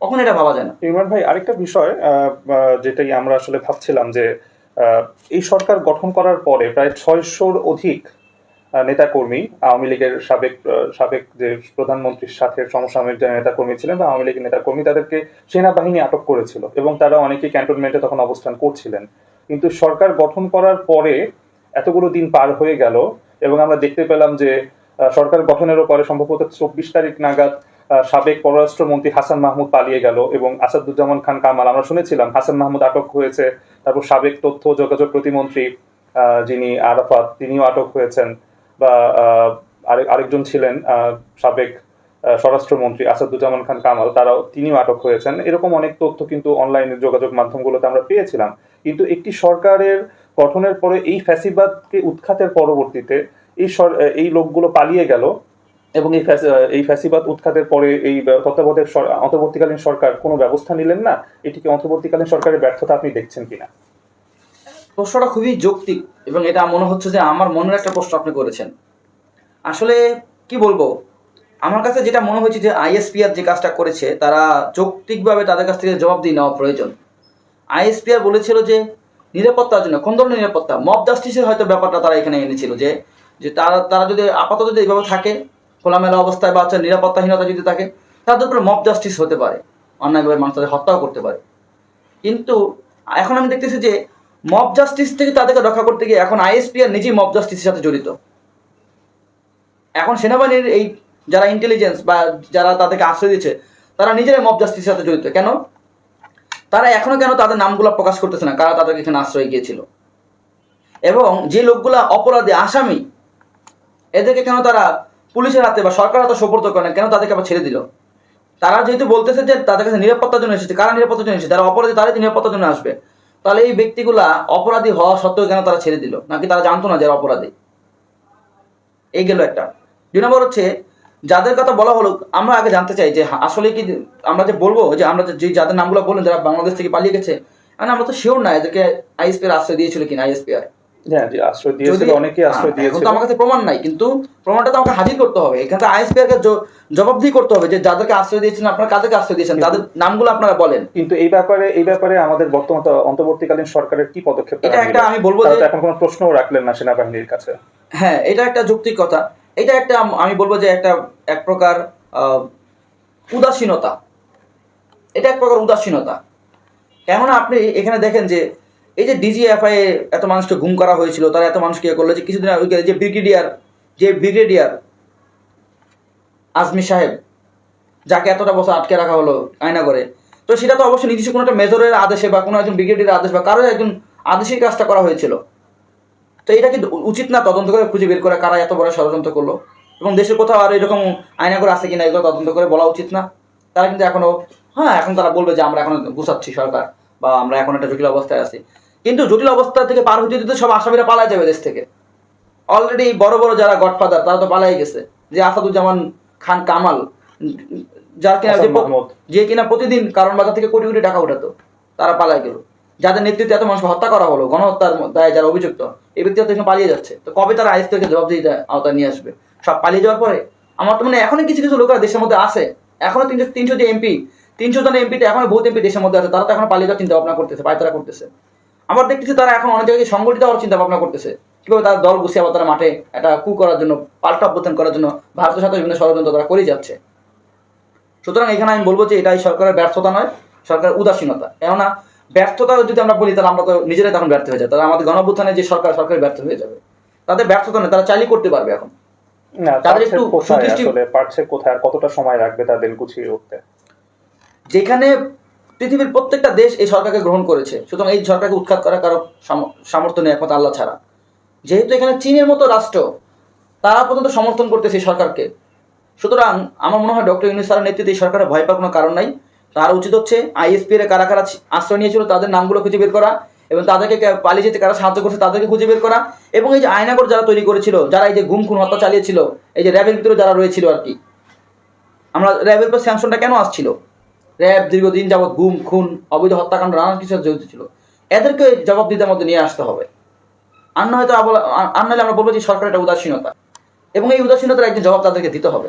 কখন এটা ভাবা যায় না। ইমরান ভাই, আরেকটা বিষয় যেটাই আমরা আসলে ভাবছিলাম যে এই সরকার গঠন করার পরে প্রায় ছয়শোর অধিক নেতাকর্মী, আওয়ামী লীগের সাবেক সাবেক যে প্রধানমন্ত্রীর সাথে সমসাময়িক যারা নেতাকর্মী ছিলেন বা আওয়ামী লীগের নেতাকর্মী, তাদেরকে সেনাবাহিনী আটক করেছিল এবং তারা অনেকে ক্যান্টনমেন্টে তখন অবস্থান করছিলেন। কিন্তু সরকার গঠন করার পরে এতগুলো দিন পার হয়ে গেল এবং আমরা দেখতে পেলাম যে সরকার গঠনেরও পরে সম্ভবত চব্বিশ তারিখ নাগাদ সাবেক পররাষ্ট্রমন্ত্রী হাসান মাহমুদ পালিয়ে গেল এবং আসাদুজ্জামান খান কামাল। আমরা শুনেছিলাম হাসান মাহমুদ আটক হয়েছে, তারপর সাবেক তথ্য যোগাযোগ প্রতিমন্ত্রী যিনি আরাফাত, তিনিও আটক হয়েছেন বা আরেকজন ছিলেন সাবেক স্বরাষ্ট্রমন্ত্রী আসাদুজ্জামান খান কামাল, তারাও তিনিও আটক হয়েছেন। এরকম অনেক তথ্য কিন্তু অনলাইনে যোগাযোগ মাধ্যমগুলোতে আমরা পেয়েছিলাম। কিন্তু একটি সরকারের গঠনের পরে এই ফ্যাসিবাদকে উৎখাতের পরবর্তীতে এই এই লোকগুলো পালিয়ে গেল। এবং এই এই ফ্যাসিবাদ উৎখাতের পরে এই তত্ত্বাবধায়ক অন্তর্বর্তীকালীন সরকার কোনো ব্যবস্থা নিলেন না? এটিকে অন্তর্বর্তীকালীন সরকারের ব্যর্থতা আপনি দেখছেন কিনা? প্রশ্নটা খুবই যৌক্তিক এবং এটা মনে হচ্ছে যে আমার মনের একটা প্রশ্ন আপনি করেছেন। আসলে কি বলব? আমার কাছে যেটা মনে হচ্ছে যে আইএসপিআর যে কাজটা করেছে, তারা যৌক্তিকভাবে তাদের কাছ থেকে জবাব দিয়ে নেওয়া প্রয়োজন। আইএসপিআর বলেছিল যে নিরাপত্তার জন্য কোন ধরনের নিরাপত্তা, মব জাস্টিসের হয়তো ব্যাপারটা তারা এখানে এনেছিল যে যে তারা তারা যদি আপাতত যদি এইভাবে থাকে খোলামেলা অবস্থায় বা হচ্ছে নিরাপত্তাহীনতা যদি থাকে, তাদের উপরে মব জাস্টিস হতে পারে। অন্যায়ভাবে মানুষ তাদের হত্যাও করতে পারে। কিন্তু এখন আমি দেখতেছি যে মব জাস্টিস থেকে তাদেরকে রক্ষা করতে গিয়ে এখন আইএসপিআর নিজেই মব জাস্টিসের সাথে জড়িত। এখন সেনাবাহিনীর এই যারা ইন্টেলিজেন্স বা যারা তাদেরকে আশ্রয় দিচ্ছে, তারা নিজেরাই মব জাস্টিসের সাথে জড়িত। কেন? তারা এখনও কেন তাদের নামগুলো প্রকাশ করতেছে না? কারা তাদেরকে এখানে আশ্রয় গিয়েছিল? এবং যে লোকগুলা অপরাধী আসামি, এদেরকে কেন তারা পুলিশের হাতে বা সরকার হাতে করে না, কেন তাদেরকে আবার ছেড়ে দিল? তারা যেহেতু বলতেছে যে তাদের কাছে নিরাপত্তার জন্য এসেছে, কারা নিরাপত্তার জন্য এসেছে, যারা অপরাধী তারাই নিরাপত্তার জন্য আসবে। তাহলে এই ব্যক্তিগুলা অপরাধী হওয়া সত্ত্বেও কেন তারা ছেড়ে দিল? নাকি তারা জানতো না যারা অপরাধী? এই গেল একটা। দুই নম্বর হচ্ছে, যাদের কথা বলা হলো, আমরা আগে জানতে চাই যে আসলে কি আমরা যে বলব, যে আমরা যে যাদের নামগুলো বললেন, যারা বাংলাদেশ থেকে পালিয়ে গেছে এখন আমরা তো শিওর না এদেরকে আইএসপিআর আশ্রয় দিয়েছিল কিনা, আইএসপিআর। হ্যাঁ আশ্রয় দিয়েছিল অনেকেই আশ্রয় দিয়েছিল তো আমার কাছে প্রমাণ নাই কিন্তু প্রমাণটা তো আমাকে হাজির করতে হবে। এখানে আইএসপিআর কে জবাবদিহি করতে হবে যে যাদেরকে আশ্রয় দিয়েছেন আপনারা কাদেরকে আশ্রয় দিয়েছেন তাদের নামগুলো আপনারা বলেন। কিন্তু এই ব্যাপারে এই ব্যাপারে আমাদের বর্তমান অন্তর্বর্তীকালীন সরকারের কি পদক্ষেপ এটা একটা আমি বলব যে এখন কোনো প্রশ্নও রাখলেন না সেনাবাহিনীর কাছে। হ্যাঁ এটা একটা যৌক্তিক কথা। এটা একটা আমি বলব যে একটা এক প্রকার উদাসীনতা। এটা এক প্রকার উদাসীনতা। কেননা আপনি এখানে দেখেন যে এই যে ডিজিএফআই এত মানুষকে গুম করা হয়েছিল, তারা এত মানুষকে ইয়ে করল যে কিছুদিন আগে যে ব্রিগেডিয়ার যে ব্রিগেডিয়ার আজমি সাহেব, যাকে এতটা বছর আটকে রাখা হলো আয়না করে তো সেটা তো অবশ্যই নির্দিষ্ট কোনো একটা মেজরের আদেশে বা কোনো একজন ব্রিগেডিয়ার আদেশ বা কারও একজন আদেশেই কাজটা করা হয়েছিল। তো এটা কিন্তু উচিত না তদন্ত করে খুঁজে বের করে কারা এত বড় ষড়যন্ত্র করল। এবং দেশের কোথাও আর এরকম আয়না করে আছে কিনা এগুলো তদন্ত করে বলা উচিত না। তারা কিন্তু এখনও হ্যাঁ এখন তারা বলবে যে আমরা এখন গুছাচ্ছি সরকার বা আমরা এখন একটা জটিল অবস্থায় আছি। কিন্তু জটিল অবস্থা থেকে পার হতে দিতে সব আসামিরা পালায় যাবে দেশ থেকে। অলরেডি বড় বড় যারা গডফাদার তারা তো পালাই গেছে। যে আসাদুজ্জামান খান কামাল যার কিনা যে কিনা প্রতিদিন কারণ বাজার থেকে কোটি কোটি টাকা উঠাতো তারা পালাই গেল। যাদের নেতৃত্বে এত মানুষকে হত্যা করা হলো গণহত্যার দায়ে যারা অভিযুক্ত এই ব্যক্তিরা তো পালিয়ে যাচ্ছে। তো কবে তারা আইস থেকে জবাবদিহিতা আওতায় নিয়ে আসবে? সব পালিয়ে যাওয়ার পরে? আমার তো মনে হয় এখনও কিছু কিছু লোকেরা দেশের মধ্যে আছে। এখনও তিনশো তিনশো যে এমপি তিনশো জন এমপিতে এখনও বহুত এমপি দেশের মধ্যে আছে তারা তো এখনও পালিয়ে যাওয়ার চিন্তা ভাবনা করতেছে পায়তারা করতেছে। আবার দেখতেছি তারা এখন অনেক জায়গায় সংগঠিত হওয়ার চিন্তা ভাবনা করতেছে। কীভাবে তারা দল গুছিয়ে আবার তারা মাঠে একটা কু করার জন্য পাল্টা অভ্যুত্থান করার জন্য ভারতের সাথে বিভিন্ন ষড়যন্ত্র তারা করে যাচ্ছে। সুতরাং এখানে আমি বলব যে এটাই সরকারের ব্যর্থতা নয় সরকারের উদাসীনতা। কেননা ব্যর্থতা যদি আমরা বলি তাহলে আমরা তো নিজেরাই তখন ব্যর্থ হয়ে যাই। তাহলে আমাদের গণঅভ্যুত্থানে যে সরকার সরকার ব্যর্থ হয়ে যাবে। তাদের ব্যর্থতা নয় তারা চালিয়ে করতে পারবে এখন। তাদের একটু কোথায় পারছে কোথায় আর কতটা সময় লাগবে তাদের গুছিয়ে উঠতে? যেখানে পৃথিবীর প্রত্যেকটা দেশ এই সরকারকে গ্রহণ করেছে। সুতরাং এই সরকারকে উৎখাত করা কারও সামর্থ্য নেই একমাত্র আল্লাহ ছাড়া। যেহেতু এখানে চীনের মতো রাষ্ট্র, তারা পর্যন্ত সমর্থন করতেছে এই সরকারকে। সুতরাং আমার মনে হয় ডক্টর ইউনুস স্যারের নেতৃত্বে এই সরকারের ভয় পাওয়ার কোনো কারণ নাই। তার উচিত হচ্ছে আইএসপি এর কারা কারা আশ্রয় নিয়েছিল, তাদের নামগুলো খুঁজে বের করা এবং তাদেরকে পালিয়ে যেতে কারা সাহায্য করছে তাদেরকে খুঁজে বের করা এবং এই যে আয়নাগর যারা তৈরি করেছিল, যারা এই যে গুম খুন হত্যা চালিয়েছিল, এই যে র্যাবের ভিতরে যারা রয়েছিল আর কি, আমরা র্যাবের উপর স্যাংশনটা কেন আসছিল? র্যাব দীর্ঘদিন যাবৎ গুম, খুন, অবৈধ হত্যাকাণ্ড, নানান কিছু জড়িত ছিল। এদেরকে জবাব দিতে মধ্যে নিয়ে আসতে হবে। আর হয়তো আর নাহলে আমরা বলব যে সরকারের একটা উদাসীনতা। এবং এই উদাসীনতার একদিন জবাব তাদেরকে দিতে হবে।